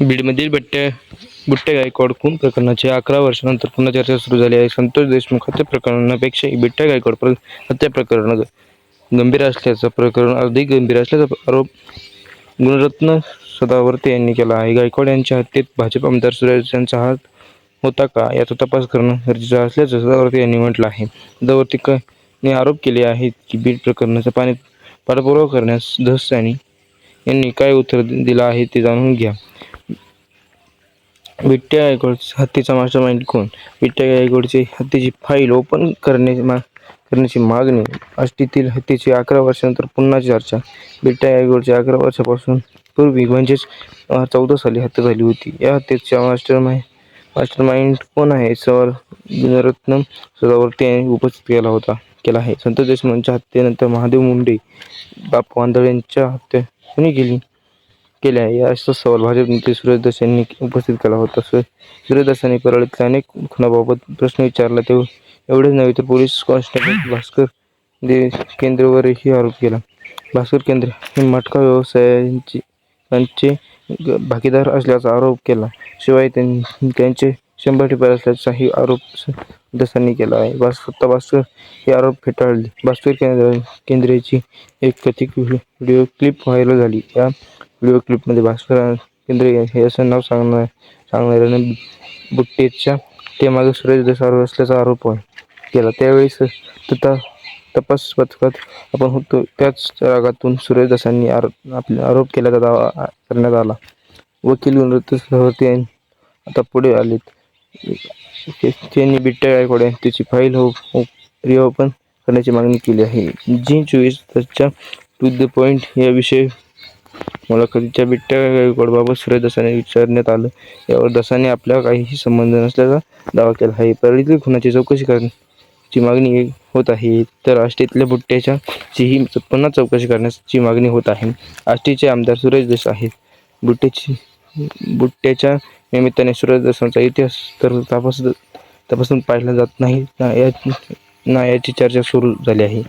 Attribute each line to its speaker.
Speaker 1: बीडमधील बट्टे बुट्टे गायकवाड खून प्रकरणाची अकरा वर्षानंतर पुन्हा चर्चा सुरू झाली आहे. संतोष देशमुख हत्या प्रकरणापेक्षा बिट्ट्या गायकवाड प्र हत्या प्रकरण गंभीर असल्याचं प्रकरण अधिक गंभीर असल्याचा आरोप गुणरत्न सदावर्ते यांनी केला आहे. गायकवाड यांच्या हत्येत भाजप आमदार सुरेश यांचा हात होता का? याचा तपास करणं गरजेचं असल्याचं सदावर्ते यांनी म्हटलं आहे. सदावर्ते आरोप केले आहेत की बीड प्रकरणाचा पाणी पाठपुरावा करण्यास धस यांनी यांनी काय उत्तर दिलं आहे ते जाणून घ्या. विट्ट्या गायकवाडचा हत्तीचा मास्टर माइंड कोण? विट्ट्या गायकवाडची हत्येची फाईल ओपन करणे मा करण्याची मागणी. आष्टीतील हत्येची अकरा वर्षानंतर पुन्हा चर्चा. बिट्ट्या गायकवाडची अकरा वर्षापासून पूर्वी म्हणजेच चौदा साली हत्या झाली होती. या हत्येचा मास्टर माइंड मास्टर माइंड कोण आहे? सर गुणरत्न सदावर्ती यांनी उपस्थित केला होता केला आहे. संत देशमुखांच्या हत्येनंतर महादेव मुंडे बाप वांदळ यांच्या हत्या कोणी केली? केले आहे असा सवाल भाजप नेते सुरेश यांनी उपस्थित केला होता. सु सुरेश यांनी परळीतल्या अनेक खुनाबाबत प्रश्न विचारला. ते एवढेच नव्हे तर पोलीस कॉन्स्टेबल भास्कर दे केंद्रवरही आरोप केला. भास्कर केंद्र हे मटका व्यवसायांची त्यांचे भागीदार असल्याचा आरोप केला. शिवाय त्यां त्यांचे शंभर टिपार असल्याचाही आरोप स- दसांनी केला आहे. भास सत्ता भास्कर हे आरोप फेटाळले. भास्कर केंद्र केंद्रेची एक कथित व्हिडिओ क्लिप व्हायरल झाली. या व्हिडिओ क्लिपमध्ये भास्कर केंद्रे हे असं नाव सांगणार सांगणाऱ्याने बुट्टेच्या ते मागे सुरेश दसार असल्याचा आरोप केला. त्यावेळेस तथा तपास पथकात आपण होतो. त्याच रागातून सुरेश दसांनी आरोप आपले आरोप केल्याचा दावा करण्यात आला. वकील नृत्य सहवर्ती आता पुढे आलेत. त्यांनी बिट्ट्या गायकवाड त्याची फाईल हो-, हो रिओपन करण्याची मागणी केली आहे. जी चोवीस टू द पॉईंट या विषयी मुलाखतीच्या बिट्ट्या गायकवाडबाबत सुरेश दसाने विचारण्यात आलं. यावर दसाने आपला काहीही संबंध नसल्याचा दावा केला. आहे परळीतील खुनाची चौकशी करण्याची मागणी होत आहे. तर आष्टीतल्या बुट्ट्याच्या चीही पुन्हा चौकशी करण्याची मागणी होत आहे. आष्टीचे आमदार सुरेश दस आहेत. बुट्ट्याची बुट्ट्याच्या निमित्ताने सुरेश दसांचा इतिहास तर तपास तपासून पाहिला जात नाही ना या ना याची चर्चा सुरू झाली आहे.